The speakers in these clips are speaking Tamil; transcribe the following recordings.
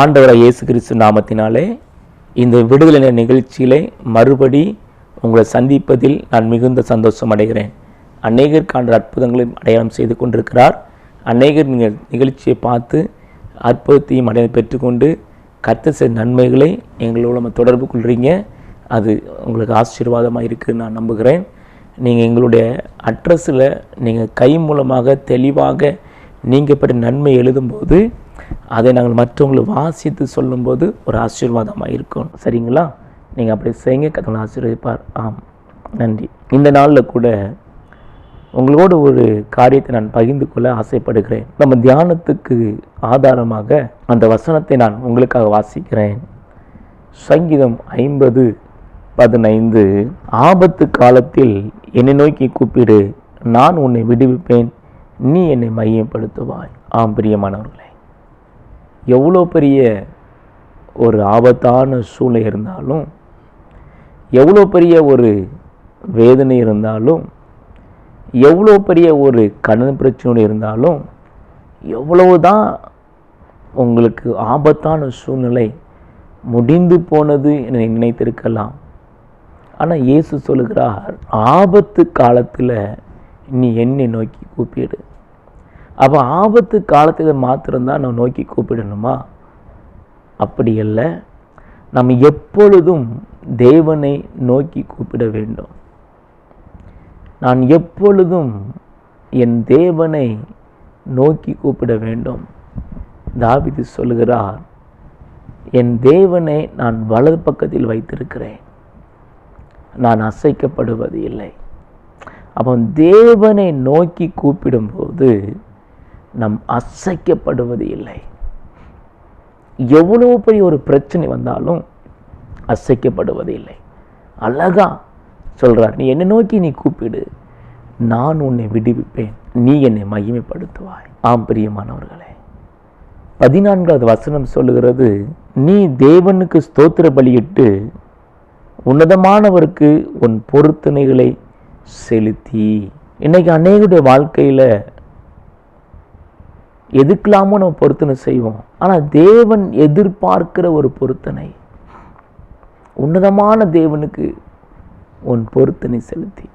ஆண்டவராக இயேசு கிறிஸ்து நாமத்தினாலே இந்த விடுதலை நிகழ்ச்சியிலே மறுபடி உங்களை சந்திப்பதில் நான் மிகுந்த சந்தோஷம் அடைகிறேன். அநேகர் காண்ற அற்புதங்களையும் அடையாளம் செய்து கொண்டிருக்கிறார். அநேகர் நீங்கள் நிகழ்ச்சியை பார்த்து அற்புதத்தையும் அடையாளம் பெற்றுக்கொண்டு கத்த செய்த நன்மைகளை எங்களோட நம்ம தொடர்பு கொள்கிறீங்க அது உங்களுக்கு ஆசீர்வாதமாக இருக்குதுன்னு நான் நம்புகிறேன். நீங்கள் எங்களுடைய அட்ரஸில் நீங்கள் கை மூலமாக தெளிவாக நீங்கள் பெற்ற நன்மை எழுதும்போது அதை நாங்கள் மற்றவங்களுக்கு வாசித்து சொல்லும்போது ஒரு ஆசீர்வாதமாக இருக்கும் சரிங்களா? நீங்கள் அப்படி செய்யுங்க. கத்தனை ஆசீர்வதிப்பார். ஆம். நன்றி. இந்த நாளில் கூட உங்களோட ஒரு காரியத்தை நான் பகிர்ந்து கொள்ள ஆசைப்படுகிறேன். நம்ம தியானத்துக்கு ஆதாரமாக அந்த வசனத்தை நான் உங்களுக்காக வாசிக்கிறேன். சங்கீதம் ஐம்பது பதினைந்து. ஆபத்து காலத்தில் என்னை நோக்கி கூப்பிடு. நான் உன்னை விடுவிப்பேன். நீ என்னை மையப்படுத்துவாய். ஆம் பிரியமானவர்களே. எவ்வளோ பெரிய ஒரு ஆபத்தான சூழ்நிலை இருந்தாலும் எவ்வளோ பெரிய ஒரு வேதனை இருந்தாலும் எவ்வளோ பெரிய ஒரு கடன் பிரச்சனை இருந்தாலும் எவ்வளவு தான் உங்களுக்கு ஆபத்தான சூழ்நிலை முடிந்து போனது என நினைத்திருக்கலாம். ஆனால் இயேசு சொல்லுகிறார் ஆபத்து காலத்தில் நீ என்னை நோக்கி கூப்பிடு. அப்போ ஆபத்து காலத்தில் மாத்திரம்தான் நான் நோக்கி கூப்பிடணுமா? அப்படி இல்லை நம்ம எப்பொழுதும் தேவனை நோக்கி கூப்பிட வேண்டும். நான் எப்பொழுதும் என் தேவனை நோக்கி கூப்பிட வேண்டும். தாவிது சொல்கிறார் என் தேவனை நான் வலது பக்கத்தில் வைத்திருக்கிறேன். நான் அசைக்கப்படுவது இல்லை. அப்போ தேவனை நோக்கி கூப்பிடும்போது நம் அசைக்கப்படுவது இல்லை. எவ்வளோ பெரிய ஒரு பிரச்சனை வந்தாலும் அசைக்கப்படுவது இல்லை. அழகா சொல்கிறார் நீ என்னை நோக்கி நீ கூப்பிடு. நான் உன்னை விடுவிப்பேன். நீ என்னை மகிமைப்படுத்துவாய். ஆம் பிரியமானவர்களே. பதினான்காவது வசனம் சொல்லுகிறது நீ தேவனுக்கு ஸ்தோத்திர பலியிட்டு உன்னதமானவருக்கு உன் பொருத்தனைகளை செலுத்தி. இன்னைக்கு அநேகருடைய வாழ்க்கையில் எதுக்கெல்லாமோ நம்ம பொருத்தனை செய்வோம். ஆனால் தேவன் எதிர்பார்க்கிற ஒரு பொருத்தனை. உன்னதமான தேவனுக்கு உன் பொருத்தனை செலுத்தி.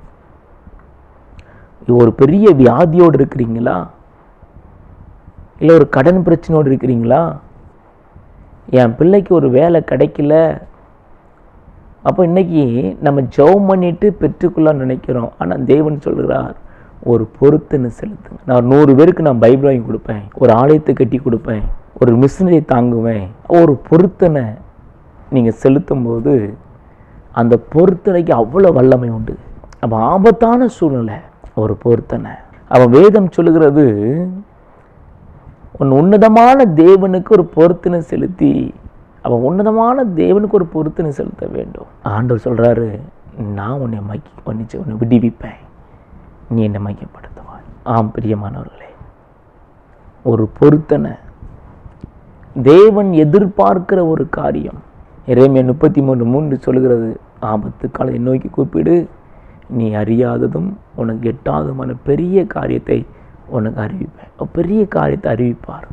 ஒரு பெரிய வியாதியோடு இருக்கிறீங்களா? இல்லை ஒரு கடன் பிரச்சனையோடு இருக்கிறீங்களா? என் பிள்ளைக்கு ஒரு வேலை கிடைக்கல. அப்போ இன்னைக்கு நம்ம ஜெபம் பண்ணிட்டு பெற்றுக்கொள்ளலாம்னு நினைக்கிறோம். ஆனால் தேவன் சொல்கிறார் ஒரு பொருத்தனை செலுத்துங்க. நான் நூறு பேருக்கு நான் பைபிள் வாங்கி கொடுப்பேன். ஒரு ஆலயத்தை கட்டி கொடுப்பேன். ஒரு மிஷினரி தாங்குவேன். ஒரு பொருத்தனை நீங்கள் செலுத்தும் போது அந்த பொருத்தனைக்கு அவ்வளோ வல்லமை உண்டு. அப்போ ஆபத்தான சூழ்நிலை ஒரு பொருத்தனை. அவன் வேதம் சொல்லுகிறது உன் உன்னதமான தேவனுக்கு ஒரு பொருத்தனை செலுத்தி அவன் உன்னதமான தேவனுக்கு ஒரு பொருத்தனை செலுத்த வேண்டும். ஆண்டவர் சொல்கிறாரு நான் உன்னை மைக்கி பண்ணிச்சு உன்னை விடுவிப்பேன். நீ என்னை மையப்படுத்துவாய். ஆம் பிரியமானவர்களே. ஒரு பொருத்தனை. தேவன் எதிர்பார்க்கிற ஒரு காரியம். இறைமைய முப்பத்தி மூணு மூன்று சொல்கிறது ஆபத்து காலத்தை நோக்கி கூப்பிடு. நீ அறியாததும் உனக்கு எட்டாததுமான பெரிய காரியத்தை உனக்கு அறிவிப்பேன். பெரிய காரியத்தை அறிவிப்பார்.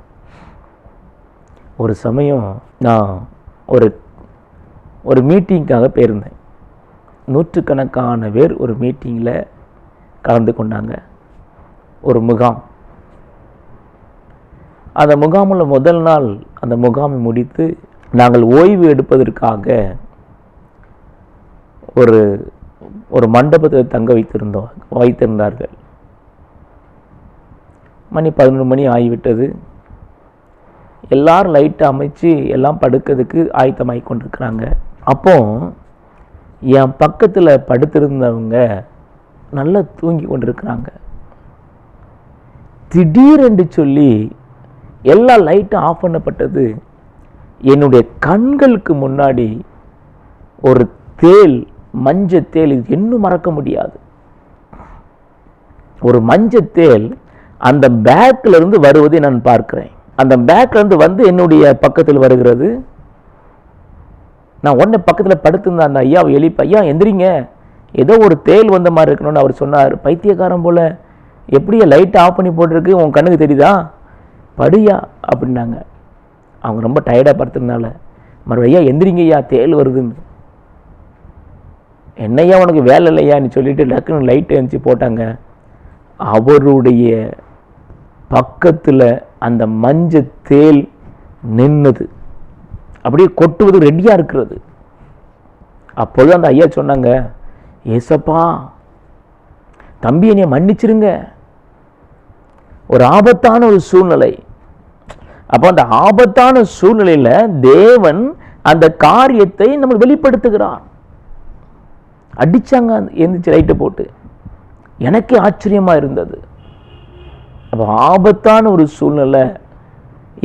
ஒரு சமயம் நான் ஒரு ஒரு மீட்டிங்க்காக போயிருந்தேன். நூற்றுக்கணக்கான பேர் ஒரு மீட்டிங்கில் கலந்து கொண்டாங்க. ஒரு முகாம். அந்த முகாமில் முதல் நாள் அந்த முகாமை முடித்து நாங்கள் ஓய்வு எடுப்பதற்காக ஒரு ஒரு மண்டபத்தில் தங்க வைத்திருந்தோம் வைத்திருந்தார்கள். மணி பதினொரு மணி ஆகிவிட்டது. எல்லாரும் லைட்டை அமைச்சு எல்லாம் படுக்கிறதுக்கு ஆயத்தமாகி கொண்டிருக்கிறாங்க. அப்போ என் பக்கத்தில் படுத்திருந்தவங்க நல்லா தூங்கி கொண்டிருக்கிறாங்க. திடீரென்று சொல்லி எல்லா லைட்டும் ஆஃப் பண்ணப்பட்டது. என்னுடைய கண்களுக்கு முன்னாடி ஒரு தேல் மஞ்ச தேல் இது இன்னும் மறக்க முடியாது. ஒரு மஞ்ச தேல் அந்த பேக்கிலிருந்து வருவதை நான் பார்க்கிறேன். அந்த பேக்ல இருந்து வந்து என்னுடைய பக்கத்தில் வருகிறது. நான் உடனே பக்கத்தில் படுத்திருந்தேன் அந்த ஐயாவை எழுப்பி ஐயா எந்திரிங்க. ஏதோ ஒரு தேல் வந்த மாதிரி இருக்கணும்னு அவர் சொன்னார். பைத்தியக்காரன் போல். எப்படியா லைட்டை ஆஃப் பண்ணி போட்டிருக்கு உன் கண்ணுக்கு தெரியுதா? படியா அப்படின்னாங்க. அவங்க ரொம்ப டயர்டாக படுத்துறதுனால மறுபடியா எந்திரிங்கய்யா தேல் வருதுன்னு. என்னையா உனக்கு வேலை இல்லையான்னு சொல்லிட்டு டக்குன்னு லைட்டு எழுந்துச்சு போட்டாங்க. அவருடைய பக்கத்தில் அந்த மஞ்ச தேல் நின்னது. அப்படியே கொட்டுவது ரெடியாக இருக்கிறது. அப்பொழுது அந்த ஐயா சொன்னாங்க ஏசப்பா தம்பி என்னை மன்னிச்சிருங்க. ஒரு ஆபத்தான ஒரு சூழ்நிலை. அப்போ அந்த ஆபத்தான சூழ்நிலையில் தேவன் அந்த காரியத்தை நம்ம வெளிப்படுத்துகிறார். அடிச்சாங்க எந்திரிச்சு லைட்டை போட்டு. எனக்கே ஆச்சரியமா இருந்தது. அப்போ ஆபத்தான ஒரு சூழ்நிலை.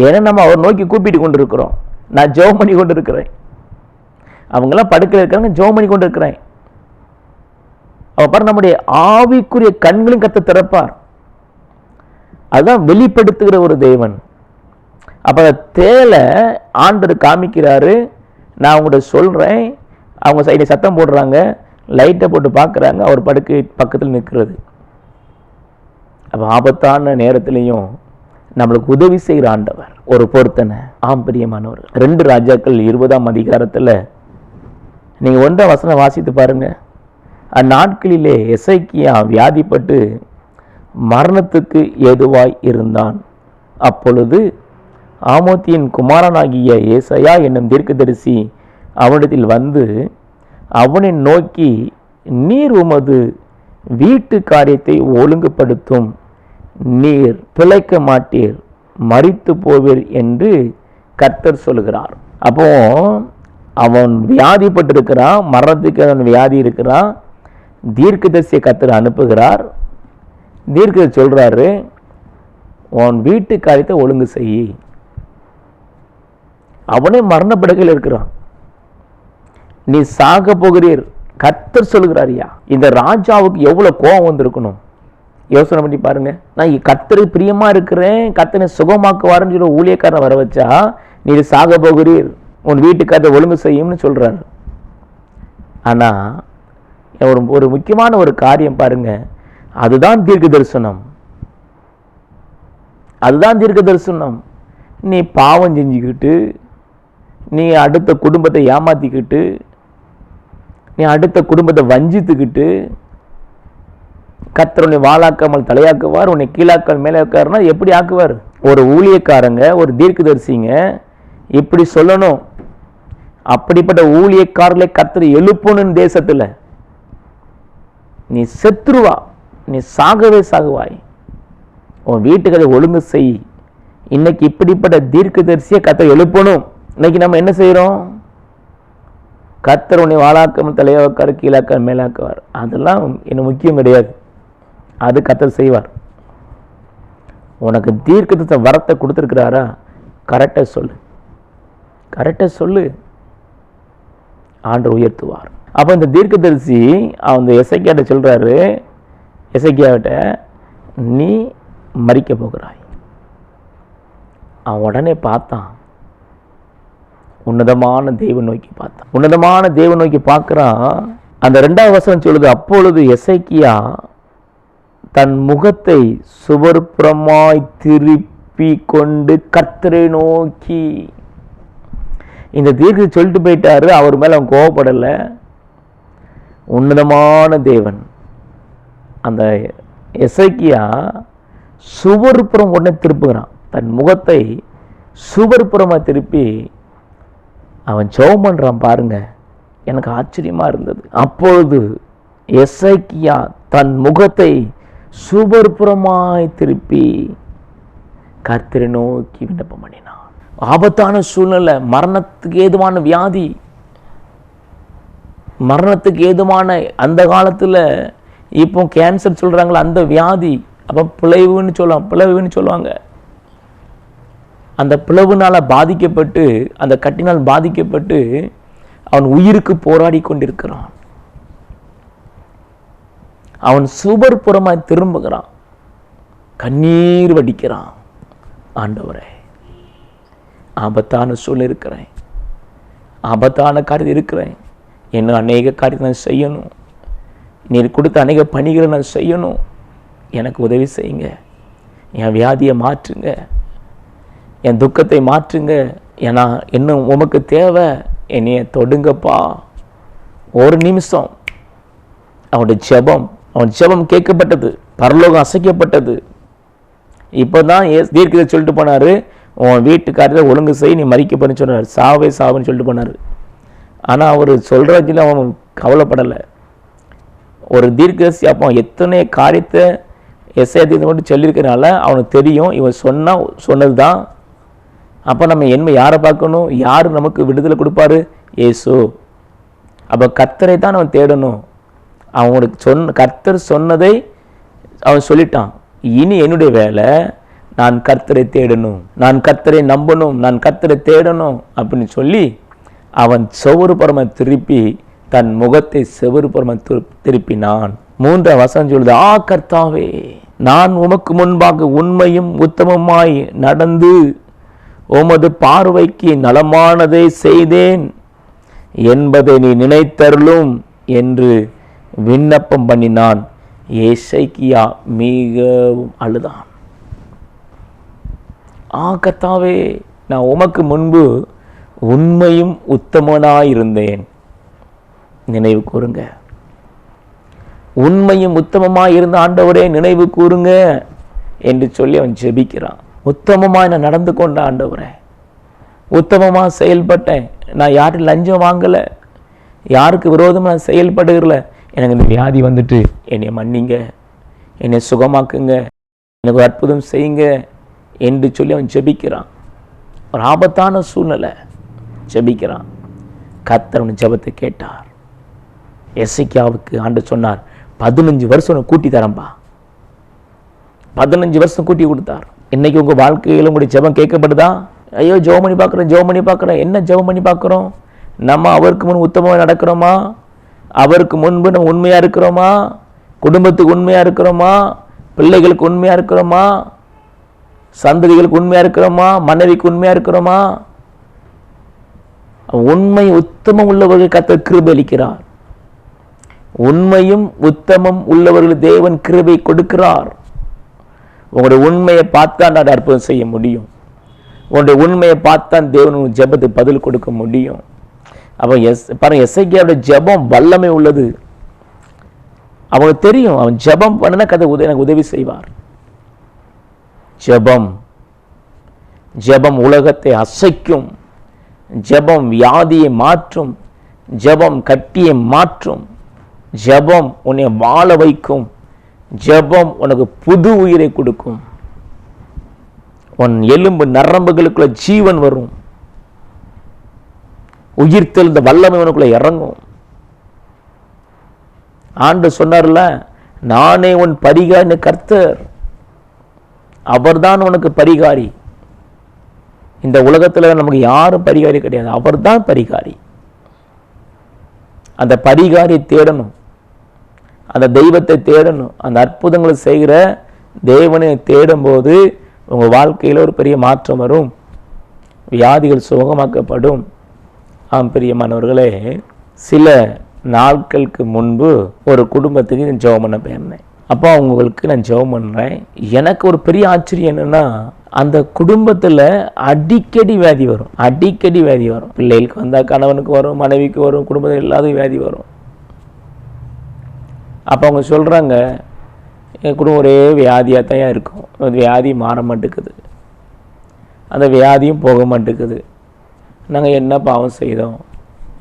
ஏன்னா நம்ம அவர் நோக்கி கூப்பிட்டு கொண்டு இருக்கிறோம் நான் ஜெபம் பண்ணி கொண்டு இருக்கிறேன் அவங்கெல்லாம் படுக்கையில் இருக்கிறாங்க ஜெபம் பண்ணி கொண்டு இருக்கிறேன் அவ பாரு நம்முடைய ஆவிக்குரிய கண்களையும் கத்த திறப்பார். அதுதான் வெளிப்படுத்துகிற ஒரு தேவன். அப்போ தேலை ஆண்டர் காமிக்கிறாரு. நான் உங்கள்கிட்ட சொல்கிறேன் அவங்க சைடு சத்தம் போடுறாங்க. லைட்டை போட்டு பார்க்குறாங்க. அவர் படுக்கை பக்கத்தில் நிற்கிறது அப்போ ஆபத்தான நேரத்துலையும் நம்மளுக்கு உதவி செய்கிற ஆண்டவர் ஒரு பொருத்தனை ஆம் பிரியமானவர். ரெண்டு ராஜாக்கள் இருபதாம் அதிகாரத்தில் நீங்கள் ஒன்றாம் வசனம் வாசித்து பாருங்கள் அந்நாட்களிலே எசைக்கியா வியாதிப்பட்டு மரணத்துக்கு ஏதுவாய் இருந்தான். அப்பொழுது ஆமோத்தியின் குமாரனாகிய ஏசையா என்னும் தீர்க்கதரிசி அவனிடத்தில் வந்து அவனை நோக்கி நீர் உமது வீட்டு காரியத்தை ஒழுங்குபடுத்தும். நீர் பிழைக்க மாட்டீர். மறித்து போவீர் என்று கர்த்தர் சொல்கிறார். அப்போ அவன் வியாதிப்பட்டிருக்கிறான் மரணத்துக்கு அவன் வியாதி இருக்கிறான். தீர்க்கதரிசியை கத்தர் அனுப்புகிறார். தீர்க்கதை சொல்கிறாரு உன் வீட்டு காரியத்தை ஒழுங்கு செய். அவனே மரணப்படுகையில் இருக்கிறான். நீ சாக போகிறீர். கத்தர் சொல்கிறாரியா இந்த ராஜாவுக்கு எவ்வளோ கோபம் வந்திருக்கணும்? யோசனை பண்ணி பாருங்க. நான் கத்தருக்கு பிரியமா இருக்கிறேன். கத்தனை சுகமாக்குவாருன்னு சொல்லி ஊழியக்காரன் வர வச்சா நீ சாக போகிறீர். உன் வீட்டுக்காரத்தை ஒழுங்கு செய்யும்னு சொல்றாரு. ஆனால் ஒரு ஒரு முக்கியமான ஒரு காரியம் பாருங்க. அதுதான் தீர்க்க தரிசனம். அதுதான் தீர்க்க தரிசனம். நீ பாவம் செஞ்சுக்கிட்டு நீ அடுத்த குடும்பத்தை ஏமாத்திக்கிட்டு நீ அடுத்த குடும்பத்தை வஞ்சித்துக்கிட்டு கத்தர் உன்னை வாழாக்காமல் தலையாக்குவார் உன்னை கீழாக்கால் மேலே ஆக்காருன்னா எப்படி ஆக்குவார்? ஒரு ஊழியக்காரங்க ஒரு தீர்க்கதரிசிங்க இப்படி சொல்லணும். அப்படிப்பட்ட ஊழியக்காரர்களை கத்தர் எழுப்பணும் தேசத்தில். நீ செத்துருவா நீ சாகவே சாகுவாய். உன் வீட்டுகளை ஒழுங்கு செய். இன்னைக்கு இப்படிப்பட்ட தீர்க்க தரிசிய கத்தை எழுப்பணும். இன்னைக்கு நம்ம என்ன செய்கிறோம் கத்தர் உன்னை வாழாக்கம் தலையாக்கார் கீழாக்கார் மேலாக்குவார். அதெல்லாம் என்ன முக்கியம் கிடையாது. அது கத்தர் செய்வார். உனக்கு தீர்க்கத்தை வரத்தை கொடுத்துருக்கிறாரா? கரெக்டாக சொல்லு. கரெக்டாக சொல்லு. ஆண்டு உயர்த்துவார். அப்போ இந்த தீர்க்கதரிசி அந்த எசைக்கியாட்ட சொல்கிறாரு எசைக்கியாவிட்ட நீ மறிக்க போகிறாய். அவன் உடனே பார்த்தான். உன்னதமான தெய்வ நோக்கி பார்த்தான். உன்னதமான தெய்வ நோக்கி பார்க்குறான். அந்த ரெண்டாவது வசனம் சொல்லுது அப்பொழுது எசைக்கியா தன் முகத்தை சுவர்புறமாய் திருப்பி கொண்டு கர்த்தரை நோக்கி. இந்த தீர்க்கு சொல்லிட்டு போயிட்டாரு அவர் மேலே அவன் கோவப்படலை. உன்னதமான தேவன். அந்த எசைக்கியா சுவர்புறம் உடனே திருப்புகிறான். தன் முகத்தை சுவர்புறமாக திருப்பி அவன் ஜெபம் பண்ணுறான் பாருங்க. எனக்கு ஆச்சரியமா இருந்தது. அப்பொழுது எசைக்கியா தன் முகத்தை சுவர்புறமாய் திருப்பி கர்த்தரை நோக்கி விண்ணப்பம் பண்ணினான். ஆபத்தான சூழ்நிலை மரணத்துக்கு ஏதுவான வியாதி மரணத்துக்கு ஏதுமான அந்த காலத்தில் இப்போ கேன்சர் சொல்றாங்களே அந்த வியாதி. அப்போ பிளவுன்னு சொல்லலாம் பிளவுன்னு சொல்லுவாங்க. அந்த பிளவுனால் பாதிக்கப்பட்டு அந்த கட்டினால் பாதிக்கப்பட்டு அவன் உயிருக்கு போராடி கொண்டிருக்கிறான். அவன் சுவர் புறமாய் திரும்புகிறான். கண்ணீர் வடிக்கிறான். ஆண்டவரே ஆபத்தான சூழல் இருக்கிறேன். ஆபத்தான காரியம் இருக்கிறேன். இன்னும் அநேக காரியத்தை நான் செய்யணும். நீர் கொடுத்த அநேக பணிகளை நான் செய்யணும். எனக்கு உதவி செய்யுங்க. என் வியாதியை மாற்றுங்க. என் துக்கத்தை மாற்றுங்க. ஏன்னா இன்னும் உமக்கு தேவை. என்னைய தொடுங்கப்பா. ஒரு நிமிஷம். அவனுடைய ஜெபம் அவன் ஜெபம் கேட்கப்பட்டது. பரலோகம் அசைக்கப்பட்டது. இப்போதான் ஏ தீர்க்கதை சொல்லிட்டு போனாரு. உன் வீட்டுக்காரரை ஒழுங்கு செய் நீ மறிக்க போறேன்னு சொன்னார். சாவே சாவுன்னு சொல்லிட்டு போனார். ஆனால் அவர் சொல்கிறதில் அவன் கவலைப்படலை. ஒரு தீர்க்கதரிசி அப்போ எத்தனை காரியத்தை எஸ்ஐ மட்டும் சொல்லியிருக்கனால அவனுக்கு தெரியும் இவன் சொன்னால் சொன்னது தான் அப்போ நம்ம என்மை யாரை பார்க்கணும்? யார் நமக்கு விடுதலை கொடுப்பாரு? ஏசு அப்போ கத்தரை தான் அவன் தேடணும். அவனுக்கு சொன்ன கர்த்தர் சொன்னதை அவன் சொல்லிட்டான். இனி என்னுடைய வேலை நான் கர்த்தரை தேடணும். நான் கர்த்தரை நம்பணும். நான் கர்த்தரை தேடணும் அப்படின்னு சொல்லி அவன் செவரு பரம திருப்பி தன் முகத்தை செவரு பரம திருப்பினான். மூன்றாம் வசனம் சொல்லுது ஆ கர்த்தாவே நான் உமக்கு முன்பாக உண்மையும் உத்தமமாய் நடந்து உமது பார்வைக்கு நலமானதை செய்தேன். என்பதை நீ நினைத்தருளும் என்று விண்ணப்பம் பண்ணினான். ஏசைக்கியா மிகவும் அழுதான். ஆ கத்தாவே நான் உமக்கு முன்பு உண்மையும் உத்தமனாயிருந்தேன். நினைவு கூறுங்க. உண்மையும் உத்தமமாக இருந்த ஆண்டவரே நினைவு கூறுங்க என்று சொல்லி அவன் ஜெபிக்கிறான். உத்தமமாக நான் நடந்து கொண்ட ஆண்டவரே உத்தமமாக செயல்பட்டேன். நான் யாரும் லஞ்சம் வாங்கலை யாருக்கு விரோதமாக நான் செயல்படுகிறல எனக்கு இந்த வியாதி வந்துட்டு என்னை மன்னிங்க என்னை சுகமாக்குங்க எனக்கு ஒரு அற்புதம் செய்யுங்க என்று சொல்லி அவன் ஜெபிக்கிறான். ஒரு ஆபத்தான சூழ்நிலை. ஜெபிக்கிறான். கத்தர் அவன் ஜபத்தை கேட்டார். எசைக்கியாவுக்கு ஆண்டு சொன்னார் பதினஞ்சு வருஷம் கூட்டி தரம்பா பதினஞ்சு வருஷம் கூட்டி கொடுத்தார். இன்னைக்கு உங்க வாழ்க்கையில உங்களுடைய ஜெபம் கேட்கப்படுதா? ஐயோ ஜெபம் பண்ணி பார்க்குறோம் ஜெபம் பண்ணி பார்க்குறோம். என்ன ஜெபம் பண்ணி பார்க்குறோம்? நம்ம அவருக்கு முன் உத்தமமாக நடக்கிறோமா? அவருக்கு முன்பு நம்ம உண்மையாக இருக்கிறோமா? குடும்பத்துக்கு உண்மையாக இருக்கிறோமா? பிள்ளைகளுக்கு உண்மையாக இருக்கிறோமா? சந்ததிகளுக்கு உண்மையாக இருக்கிறோமா? மனைவிக்கு உண்மையாக இருக்கிறோமா? உண்மை உத்தமம் உள்ளவர்கள் கத்த கிருபலிக்கிறார் உண்மையும் உத்தமம் உள்ளவர்கள் தேவன் கிருபை கொடுக்கிறார். உங்களுடைய உண்மையை பார்த்தான் நான் அற்புதம் செய்ய முடியும். உங்களுடைய உண்மையை பார்த்தான் தேவன் உங்க ஜெபத்துக்கு பதில் கொடுக்க முடியும். அப்போ எஸ் பாருங்க எஸ்ஐக்கியாவுடைய ஜெபம் வல்லமை உள்ளது. அவனுக்கு தெரியும் அவன் ஜெபம் பண்ணினா கதை உதவி எனக்கு உதவி செய்வார். ஜெபம் ஜெபம் உலகத்தை அசைக்கும். ஜெபம் வியாதியை மாற்றும் ஜெபம் கட்டியை மாற்றும் ஜெபம் உன்னை வாழ வைக்கும் ஜெபம் உனக்கு புது உயிரை கொடுக்கும். உன் எலும்பு நரம்புகளுக்குள்ள ஜீவன் வரும். உயிர் தெளிந்த வல்லமை உனக்குள்ள இறங்கும். ஆண்டு சொன்னார்ல நானே உன் பரிகாரி கர்த்தர். அவர்தான் உனக்கு பரிகாரி. இந்த உலகத்துல நமக்கு யாரும் பரிகாரி கிடையாது. அவர்தான் பரிகாரி. அந்த பரிகாரி தேடணும். அந்த தெய்வத்தை தேடணும். அந்த அற்புதங்களை செய்கிற தேவனை தேடும்போது உங்க வாழ்க்கையில ஒரு பெரிய மாற்றம் வரும். வியாதிகள் சுகமாக்கப்படும். ஆம் பிரியமானவர்களே சில நாட்களுக்கு முன்பு ஒரு குடும்பத்துக்கு நான் ஜெபம் பண்ண போயிருந்தேன். அப்போ அவங்களுக்கு நான் ஜெபம் பண்ணுறேன் எனக்கு ஒரு பெரிய ஆச்சரியம் என்னன்னா அந்த குடும்பத்தில் அடிக்கடி வியாதி வரும். அடிக்கடி வியாதி வரும். பிள்ளைகளுக்கு வந்தால் கணவனுக்கு வரும் மனைவிக்கு வரும் குடும்பத்தில் எல்லாத்துக்கும் வியாதி வரும். அப்போ அவங்க சொல்கிறாங்க என் குடும்பம் ஒரே வியாதியாக தான் இருக்கும். அது வியாதி மாற மாட்டேங்குது. அந்த வியாதியும் போக மாட்டேங்குது. நாங்கள் என்ன பாவம் செய்தோம்?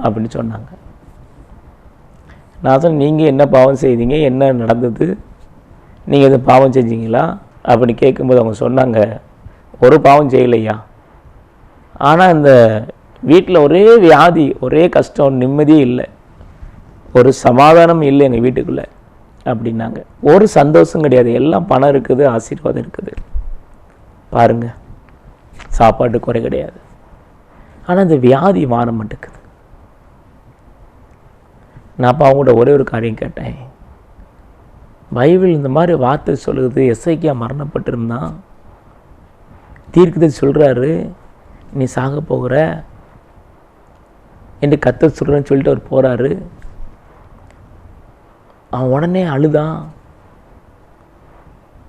அப்படின்னு சொன்னாங்க. நான் சொன்னேன் நீங்கள் என்ன பாவம் செய்தீங்க? என்ன நடந்தது? நீங்கள் எதுவும் பாவம் செஞ்சீங்களா? அப்படின்னு கேட்கும்போது அவங்க சொன்னாங்க ஒரு பாவம் செய்யலையா? ஆனால் இந்த வீட்டில் ஒரே வியாதி ஒரே கஷ்டம் நிம்மதியே இல்லை. ஒரு சமாதானம் இல்லை எங்கள் வீட்டுக்குள்ளே அப்படின்னாங்க. ஒரு சந்தோஷம் கிடையாது. எல்லாம் பணம் இருக்குது ஆசீர்வாதம் இருக்குது. பாருங்க சாப்பாட்டு குறை கிடையாது. ஆனால் இந்த வியாதி மாற மாட்டேங்குது நான் அப்போ அவங்கள்ட்ட ஒரே ஒரு காரியம் கேட்டேன். பைபிள் இந்த மாதிரி வார்த்தை சொல்லுது எஸ்ஐக்கியா மரணப்பட்டிருந்தான். தீர்க்கதரிசி சொல்கிறாரு நீ சாக போகிற என்று கத்த சொல்கிறேன்னு சொல்லிட்டு அவர் போகிறாரு அவன் உடனே அழுதான்.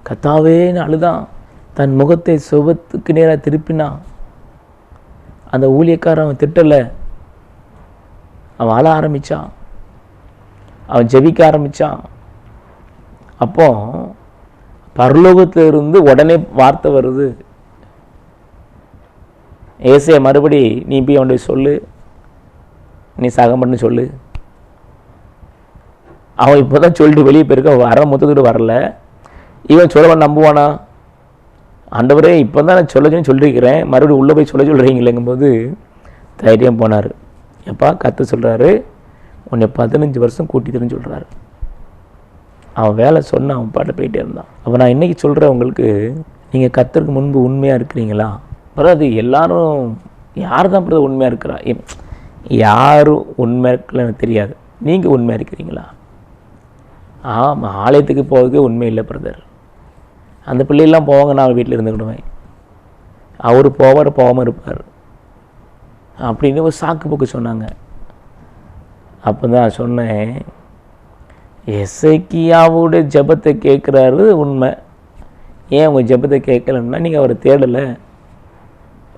கத்தாவேன்னு அழுதான். தன் முகத்தை சுபத்துக்கு நேராக திருப்பினான். அந்த ஊழியக்காரன் அவன் திட்டலை. அவன் அழ ஆரம்பித்தான் அவன் ஜெபிக்க ஆரம்பித்தான் அப்போ பரலோகத்திலிருந்து உடனே வார்த்தை வருது. ஏசையை மறுபடி நீ போய் அவனுடைய சொல்லு. நீ சகமன்னு சொல்லு. அவன் இப்போ தான் சொல்லிட்டு வெளியே போயிருக்க வர மொத்தத்துக்கு வரல. இவன் சொல்லவன் நம்புவானா? ஆண்டவரே இப்போ தான் நான் சொல்ல சொல்லி சொல்லியிருக்கிறேன் மறுபடியும் உள்ளே போய் சொல்ல சொல்கிறீங்களேங்கும்போது தைரியம் போனார். எப்பா கற்று சொல்கிறாரு உன்னை பதினஞ்சு வருஷம் கூட்டிட்டுன்னு சொல்கிறாரு அவன் வேலை சொன்ன அவன் பாட்டை போயிட்டே இருந்தான். அப்போ நான் இன்றைக்கி சொல்கிறேன் உங்களுக்கு நீங்கள் கத்தருக்கு முன்பு உண்மையாக இருக்கிறீங்களா? அப்புறம் அது எல்லாரும் யார் தான் பிரதர் உண்மையாக இருக்கிறா யாரும் உண்மையாக இருக்கல எனக்கு தெரியாது. நீங்கள் உண்மையாக இருக்கிறீங்களா? ஆமாம் ஆலயத்துக்கு போகிறதுக்கே உண்மை இல்லை பிரதர் அந்த பிள்ளையெல்லாம் போவாங்க நான் வீட்டில் இருந்துக்கிடுவேன். அவர் போவார் போகாமல் இருப்பார். அப்படின்னு ஒரு சாக்கு போக்கு சொன்னாங்க. அப்போ தான் சொன்னேன் எசைக்கியாவோட ஜெபத்தை கேட்குறாரு உண்மை. ஏன் உங்கள் ஜெபத்தை கேட்கலன்னா நீங்கள் அவரை தேடலை.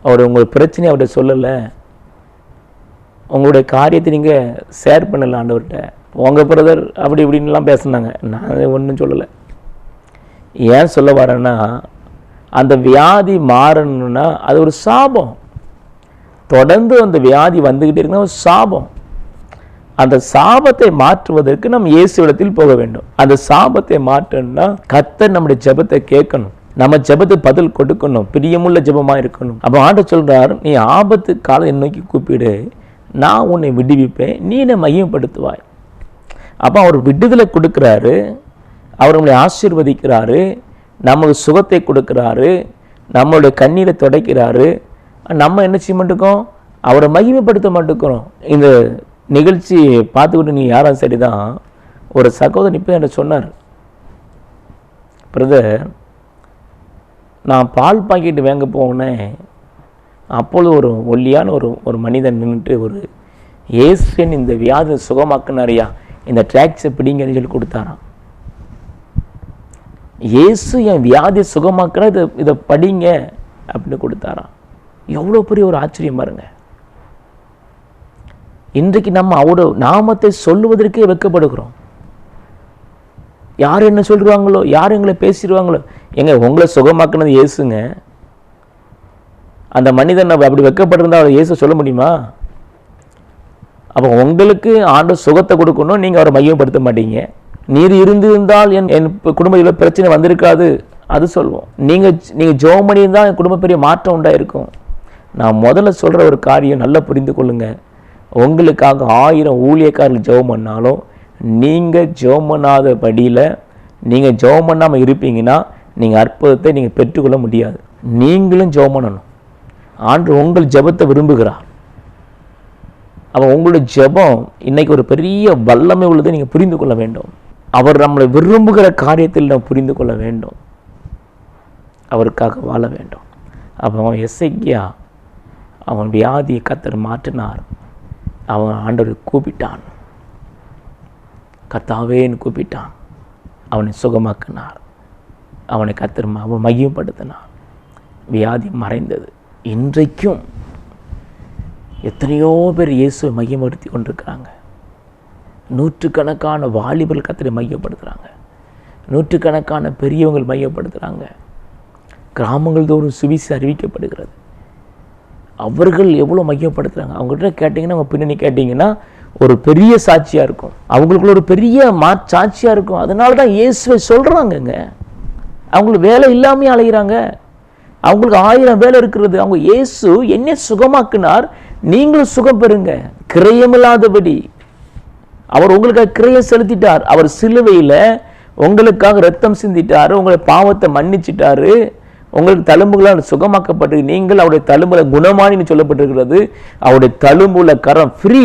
அவர் உங்கள் பிரச்சனையை அவர்கிட்ட சொல்லலை. உங்களுடைய காரியத்தை நீங்கள் ஷேர் பண்ணல ஆண்டவர்கிட்ட. உங்கள் பிரதர் அப்படி இப்படின்லாம் பேசினாங்க. நான் ஒன்றும் சொல்லலை. ஏன் சொல்ல வரேன்னா அந்த வியாதி மாறணும்னா அது ஒரு சாபம். தொடர்ந்து அந்த வியாதி வந்துக்கிட்டே இருக்குன்னா ஒரு சாபம். அந்த சாபத்தை மாற்றுவதற்கு நம்ம இயேசுவிடத்தில் போக வேண்டும். அந்த சாபத்தை மாற்றணும்னா கர்த்தர் நம்முடைய ஜெபத்தை கேட்கணும். நம்ம ஜபத்து பதில் கொடுக்கணும். பிரியமுள்ள ஜபமாக இருக்கணும். அப்போ ஆண்ட சொல்கிறார் நீ ஆபத்து காலம் நோக்கி கூப்பிடு. நான் உன்னை விடுவிப்பேன். நீ என்னை மையப்படுத்துவாய். அப்போ அவர் விடுதலை கொடுக்குறாரு. அவர் நம்மளை ஆசீர்வதிக்கிறாரு. நமக்கு சுகத்தை கொடுக்குறாரு. நம்மளுடைய கண்ணீரை துடைக்கிறாரு. நம்ம என்ன செய்ய மாட்டோம்? அவரை மகிமைப்படுத்த மாட்டேங்கிறோம் இந்த நிகழ்ச்சி பார்த்துக்கிட்டு நீ யாரும் சரிதான். ஒரு சகோதரன் இப்போ என்ன சொன்னார். பிரதர் நான் பால் பாக்கெட் வாங்க போனேன். அப்பொழுது ஒரு ஒல்லியான ஒரு ஒரு மனிதன் நின்றுட்டு ஒரு ஏசுவன் இந்த வியாதி சுகமாக்குனாரியா இந்த ட்ராக்ஸை பிடிங்கன்னு சொல்லி கொடுத்தாராம். இயேசு என் வியாதி சுகமாக்குற இதை இதை படிங்க அப்படின்னு கொடுத்தாராம். எவ்வளோ பெரிய ஒரு ஆச்சரியம் பாருங்க. இன்றைக்கு நம்ம அவரோட நாமத்தை சொல்லுவதற்கே வைக்கப்படுகிறோம். யார் என்ன சொல்லுவாங்களோ யார் எங்களை பேசிடுவாங்களோ எங்க உங்களை சுகமாக்குனது இயேசுங்க. அந்த மனிதன் நம்ம அப்படி வெக்கப்பட்டிருந்தா அவரை இயேசு சொல்ல முடியுமா? அப்போ உங்களுக்கு ஆண்டு சுகத்தை கொடுக்கணும் நீங்கள் அவரை மையப்படுத்த மாட்டீங்க. நீர் இருந்திருந்தால் என் என் குடும்பத்தில் பிரச்சனை வந்திருக்காது. அது சொல்லுவோம் நீங்கள் நீங்கள் ஜோம் பண்ணியிருந்தால் என் குடும்ப பெரிய மாற்றம் உண்டாயிருக்கும். நான் முதல்ல சொல்கிற ஒரு காரியம் நல்லா புரிந்து கொள்ளுங்க. உங்களுக்காக ஆயிரம் ஊழியக்காரர்கள் ஜெபம் பண்ணாலும் நீங்கள் ஜெபம் பண்ணாத படியில் நீங்கள் ஜெபம் பண்ணாமல் இருப்பீங்கன்னா நீங்கள் அற்புதத்தை நீங்கள் பெற்றுக்கொள்ள முடியாது. நீங்களும் ஜெபம் பண்ணணும் ஆண்டு உங்கள் ஜெபத்தை விரும்புகிறார் அவன் உங்களுடைய ஜெபம் இன்னைக்கு ஒரு பெரிய வல்லமை உள்ளதை நீங்கள் புரிந்து கொள்ள வேண்டும். அவர் நம்மளை விரும்புகிற காரியத்தில் நாம் புரிந்து கொள்ள வேண்டும். அவருக்காக வாழ வேண்டும். அப்போ அவன் எசைக்கியா அவன் வியாதியை கத்தர் மாற்றினார். அவன் ஆண்டவர் கூப்பிட்டான். கத்தாவேன்னு கூப்பிட்டான். அவனை சுகமாக்கினார். அவனை கத்தர் அவன் மையப்படுத்தினார் வியாதி மறைந்தது. இன்றைக்கும் எத்தனையோ பேர் இயேசுவை மையப்படுத்தி கொண்டிருக்கிறாங்க. நூற்றுக்கணக்கான வாலிபர்கள் கத்திரை மையப்படுத்துகிறாங்க நூற்றுக்கணக்கான பெரியவங்கள் மையப்படுத்துகிறாங்க கிராமங்கள் தோறும் சுவிசு அறிவிக்கப்படுகிறது. அவர்கள் எவ்வளோ மையப்படுத்துகிறாங்க அவங்ககிட்ட கேட்டிங்கன்னா அவங்க பின்னணி கேட்டிங்கன்னா ஒரு பெரிய சாட்சியாக இருக்கும். அவங்களுக்குள்ள ஒரு பெரிய மா சாட்சியாக இருக்கும். அதனால தான் இயேசுவை சொல்கிறாங்கங்க அவங்களுக்கு வேலை இல்லாமையே அலைகிறாங்க அவங்களுக்கு ஆயிரம் வேலை இருக்கிறது. அவங்க இயேசு என்னை சுகமாக்கினார். நீங்களும் சுகம் பெறுங்க. கிரயமில்லாதபடி. அவர் உங்களுக்காக கிரயம் செலுத்திட்டார். அவர் சிலுவையில் உங்களுக்காக ரத்தம் சிந்திட்டார். உங்களை பாவத்தை மன்னிச்சிட்டாரு. உங்களுக்கு தழும்புகளால் சுகமாக்கப்பட்டு நீங்கள் அவருடைய தழும்புல குணமானின்னு சொல்லப்பட்டிருக்கிறது. அவருடைய தழும்புல கரம் ஃப்ரீ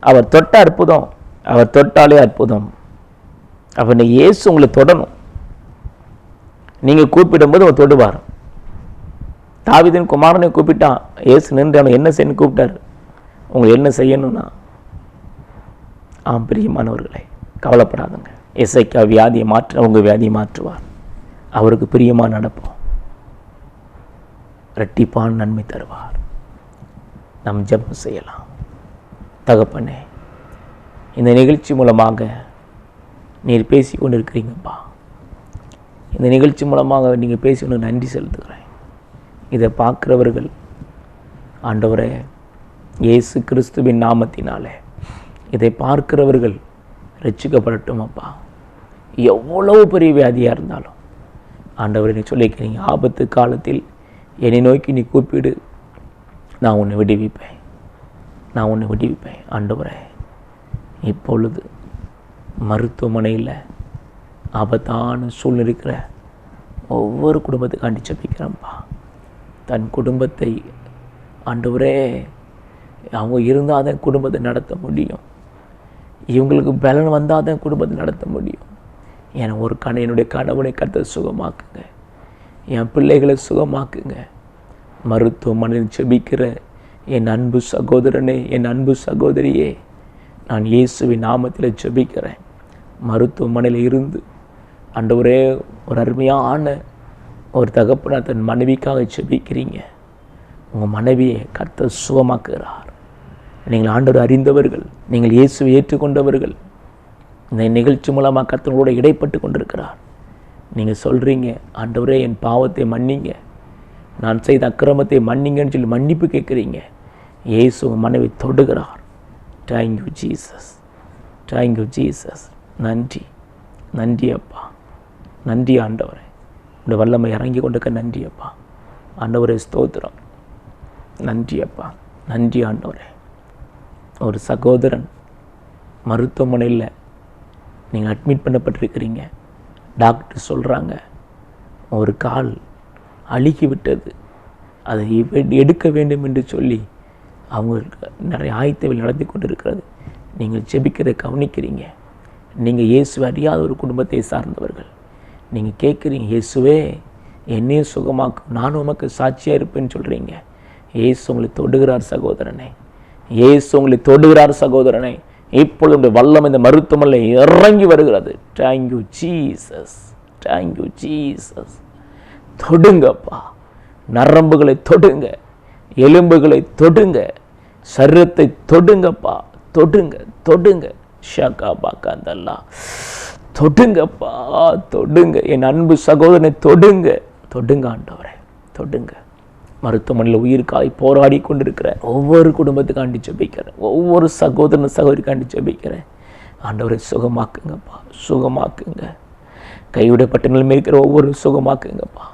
அவர் தொட்ட அற்புதம் அவர் தொட்டாலே அற்புதம். அப்போ இந்த இயேசு உங்களை தொடணும். நீங்க கூப்பிடும்போது அவர் தொடுவார். தாவிதின் குமாரனை கூப்பிட்டான். இயேசு நின்று அவன் என்ன செய்யணும் கூப்பிட்டாரு? உங்களை என்ன செய்யணும்னா? ஆம் பிரியமானவர்களே கவலைப்படாதுங்க. இசைக்கா வியாதியை மாற்ற உங்கள் வியாதியை மாற்றுவார். அவருக்கு பிரியமாக நடப்போம் ரெட்டிப்பான் நன்மை தருவார். நம் ஜெபம் செய்யலாம். தகப்பனே இந்த நிகழ்ச்சி மூலமாக நீர் பேசி கொண்டு இருக்கிறீங்கப்பா இந்த நிகழ்ச்சி மூலமாக நீங்கள் பேசி கொண்டு நன்றி செலுத்துகிறேன். இதை பார்க்குறவர்கள் ஆண்டவரே இயேசு கிறிஸ்துவின் நாமத்தினாலே இதை பார்க்கிறவர்கள் ரட்சிக்கப்படட்டும் அப்பா எவ்வளவு பெரிய வியாதியாக இருந்தாலும் ஆண்டவரை நீ சொல்லிக்கிறீங்க ஆபத்து காலத்தில் என்னை நோக்கி நீ கூப்பிடு நான் உன்னை விடுவிப்பேன். நான் உன்னை விடுவிப்பேன் ஆண்டவரே. இப்பொழுது மருத்துவமனையில் ஆபத்தான சூழ்நிலை இருக்கிற ஒவ்வொரு குடும்பத்துக்காண்டி ஜெபிக்கிறேன்ப்பா தன் குடும்பத்தை ஆண்டவரே அவங்க இருந்தால் தான் குடும்பத்தை நடத்த முடியும். இவங்களுக்கு பலன் வந்தால் தான் குடும்பத்தை நடத்த முடியும். என ஒரு கண என்னுடைய கணவனை கருத்தை சுகமாக்குங்க. என் பிள்ளைகளை சுகமாக்குங்க. மருத்துவமனையில் செபிக்கிற என் அன்பு சகோதரனே என் அன்பு சகோதரியே நான் இயேசுவின் நாமத்தில் ஜெபிக்கிறேன். மருத்துவமனையில் இருந்து அண்டவரே ஒரு அருமையான ஒரு தகப்பனை தன் மனைவிக்காக ஜெபிக்கிறீங்க. உங்கள் மனைவியை கத்த சுகமாக்குகிறார். நீங்கள் ஆண்டவர் அறிந்தவர்கள் நீங்கள் இயேசுவை ஏற்றுக்கொண்டவர்கள். இந்த நிகழ்ச்சி மூலமாக கர்த்தனோட இடைப்பட்டு கொண்டிருக்கிறார். நீங்கள் சொல்கிறீங்க ஆண்டவரே என் பாவத்தை மன்னிங்க. நான் செய்த அக்கிரமத்தை மன்னிங்கன்னு சொல்லி மன்னிப்பு கேட்குறீங்க. இயேசு மனைவி தொடுகிறார். Thank you Jesus thank you Jesus நன்றி. நன்றி அப்பா. நன்றி ஆண்டவரே. இந்த வல்லமை இறங்கி கொண்டிருக்க நன்றி அப்பா. ஆண்டவரே ஸ்தோத்திரம். நன்றி அப்பா. நன்றி ஆண்டவரே. ஒரு சகோதரன் மருத்துவமனையில் நீங்கள் அட்மிட் பண்ணப்பட்டிருக்கிறீங்க. டாக்டர் சொல்கிறாங்க ஒரு கால் அழுகி விட்டது அதை எடுக்க வேண்டும் என்று சொல்லி அவங்களுக்கு நிறைய ஆயத்தவில் நடத்தி கொண்டு இருக்கிறது நீங்கள் ஜெபிக்கிறதை கவனிக்கிறீங்க. நீங்கள் இயேசு அறியாத ஒரு குடும்பத்தை சார்ந்தவர்கள். நீங்கள் கேட்குறீங்க இயேசுவே என்னையும் சுகமாக்கும் நானும் உமக்கு சாட்சியாக இருப்பேன்னு சொல்கிறீங்க இயேசு உங்களை தொடுகிறார் சகோதரனே. இயேசு உங்களை தொடுகிறார் சகோதரனே. இப்பொழுது வல்லம் இந்த மருத்துவமனையில் இறங்கி வருகிறது. Thank you Jesus thank you Jesus தொடுங்கப்பா. நரம்புகளை தொடுங்க. எலும்புகளை தொடுங்க. சரீரத்தை தொடுங்கப்பா தொடுங்க தொடுங்க. ஷாக்கா பாக்காந்தல்லா தொடுங்கப்பா தொடுங்க. என் அன்பு சகோதரனை தொடுங்க. தொடுங்க ஆண்டவரே தொடுங்க. மருத்துவமனையில் உயிருக்காய் போராடி கொண்டிருக்கிறேன். ஒவ்வொரு குடும்பத்துக்காண்டி ஜெபிக்கிறேன். ஒவ்வொரு சகோதரன் சகோதரிக்காண்டி ஜெபிக்கிறேன். ஆண்டவரை சுகமாக்குங்கப்பா சுகமாக்குங்க. கைவிடப்பட்ட நிலைமை இருக்கிற ஒவ்வொரு சுகமாக்குங்கப்பா.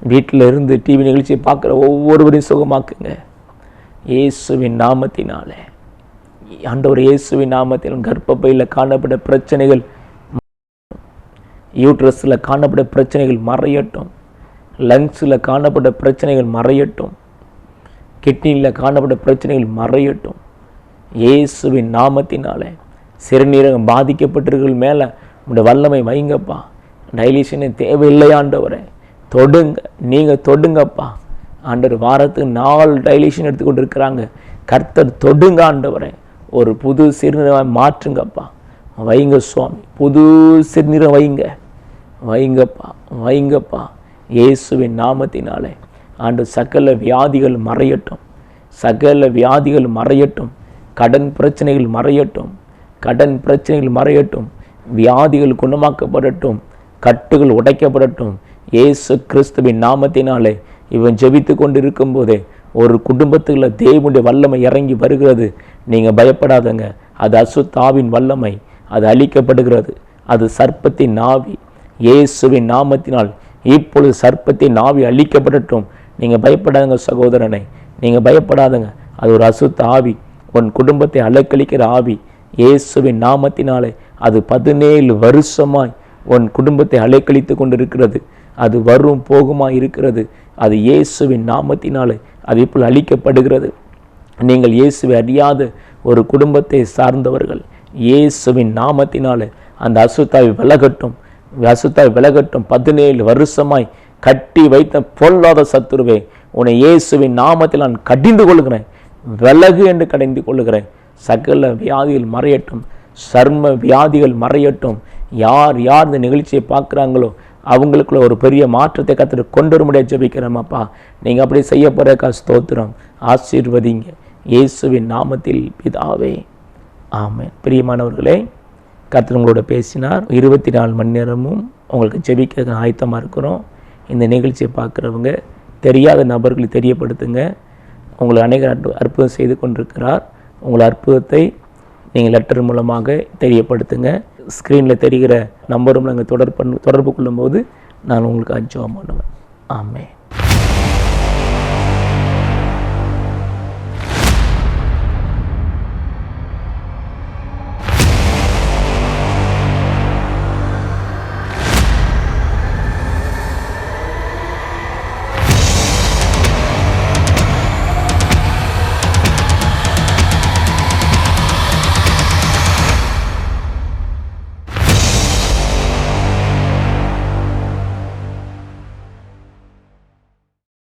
வீட்டில் இருந்து டிவி நிகழ்ச்சியை பார்க்குற ஒவ்வொருவரையும் சுகமாக்குங்க. இயேசுவின் நாமத்தினாலே. ஆண்டவர் இயேசுவின் நாமத்தில் கர்ப்பப்பையில் காணப்பட்ட பிரச்சனைகள் யூட்ரஸில் காணப்பட்ட பிரச்சனைகள் மறையட்டும். லங்ஸில் காணப்பட்ட பிரச்சனைகள் மறையட்டும். கிட்னியில் காணப்பட்ட பிரச்சனைகள் மறையட்டும். இயேசுவின் நாமத்தினாலே. சிறுநீரகம் பாதிக்கப்பட்டிருக்கிற மேலே உங்களுடைய வல்லமை வைங்கப்பா. டைலிஷனே தேவையில்லையாண்டவரை தொடுங்க. நீங்கள் தொடுங்கப்பா. ஆண்டவர் வாரத்துக்கு நாலு டைலேஷன் எடுத்துக்கொண்டு இருக்கிறாங்க கர்த்தர் தொடுங்க ஆண்டவரே. ஒரு புது சிறுநீரகம் மாற்றுங்கப்பா. வைங்க சுவாமி. புது சிறுநீரம் வைங்க. வைங்கப்பா. வைங்கப்பா. இயேசுவின் நாமத்தினாலே. ஆண்டு சகல வியாதிகள் மறையட்டும். சகல வியாதிகள் மறையட்டும். கடன் பிரச்சனைகள் மறையட்டும். கடன் பிரச்சனைகள் மறையட்டும். வியாதிகள் குணமாக்கப்படட்டும். கட்டுகள் உடைக்கப்படட்டும். இயேசு கிறிஸ்துவின் நாமத்தினாலே. இவன் ஜெபித்து கொண்டிருக்கும் இருக்கும்போதே ஒரு குடும்பத்துக்குள்ள தேவனுடைய வல்லமை இறங்கி வருகிறது. நீங்கள் பயப்படாதங்க. அது அசுத்தாவின் வல்லமை. அது அழிக்கப்படுகிறது. அது சர்ப்பத்தின் நாவி. இயேசுவின் நாமத்தினால் இப்பொழுது சர்ப்பத்தின் நாவி அழிக்கப்படட்டும். நீங்கள் பயப்படாதங்க சகோதரனை. நீங்கள் பயப்படாதங்க. அது ஒரு அசுத்த ஆவி. உன் குடும்பத்தை அலக்களிக்கிற ஆவி. இயேசுவின் நாமத்தினாலே அது பதினேழு வருஷமாய் உன் குடும்பத்தை அலைக்கழித்து கொண்டிருக்கிறது. அது வரும் போகுமா இருக்கிறது? அது இயேசுவின் நாமத்தினாலே அது இப்போ அழிக்கப்படுகிறது. நீங்கள் இயேசுவை அறியாத ஒரு குடும்பத்தை சார்ந்தவர்கள் இயேசுவின் நாமத்தினாலே அந்த அசுத்தாவை விலகட்டும். அசுத்தாவை விலகட்டும். பதினேழு வருஷமாய் கட்டி வைத்த பொல்லாத சத்துருவே உன்னை இயேசுவின் நாமத்தில் நான் கடிந்து கொள்கிறேன். விலகு என்று கடிந்து கொள்கிறேன். சகல வியாதிகள் மறையட்டும். சர்ம வியாதிகள் மறையட்டும். யார் யார் இந்த நிகழ்ச்சியை பார்க்குறாங்களோ அவங்களுக்குள்ள ஒரு பெரிய மாற்றத்தை கற்றுட்டு கொண்டு வர முடியாது நீங்கள் அப்படி செய்ய போகிறக்கா ஸ்தோத்திரம். ஆசீர்வதிங்க. இயேசுவின் நாமத்தில் பிதாவே. ஆமென். பிரியமானவர்களே கர்த்தர் உங்களோட பேசினார். இருபத்தி நாலு மணி நேரமும் உங்களுக்கு ஜெபிக்க ஆயத்தமாக இருக்கிறோம். இந்த நிகழ்ச்சியை பார்க்குறவங்க தெரியாத நபர்களை தெரியப்படுத்துங்க. உங்களை அநேக அற்பு- அற்புதம் செய்து கொண்டிருக்கிறார். உங்கள் அற்புதத்தை நீங்கள் லெட்டர் மூலமாக தெரியப்படுத்துங்க. ஸ்க்ரீனில் தெரிகிற நம்பரும் நாங்கள் தொடர்பு பண்ணு தொடர்பு கொள்ளும்போது நான் உங்களுக்கு அஜோம் பண்ணுவேன் ஆமே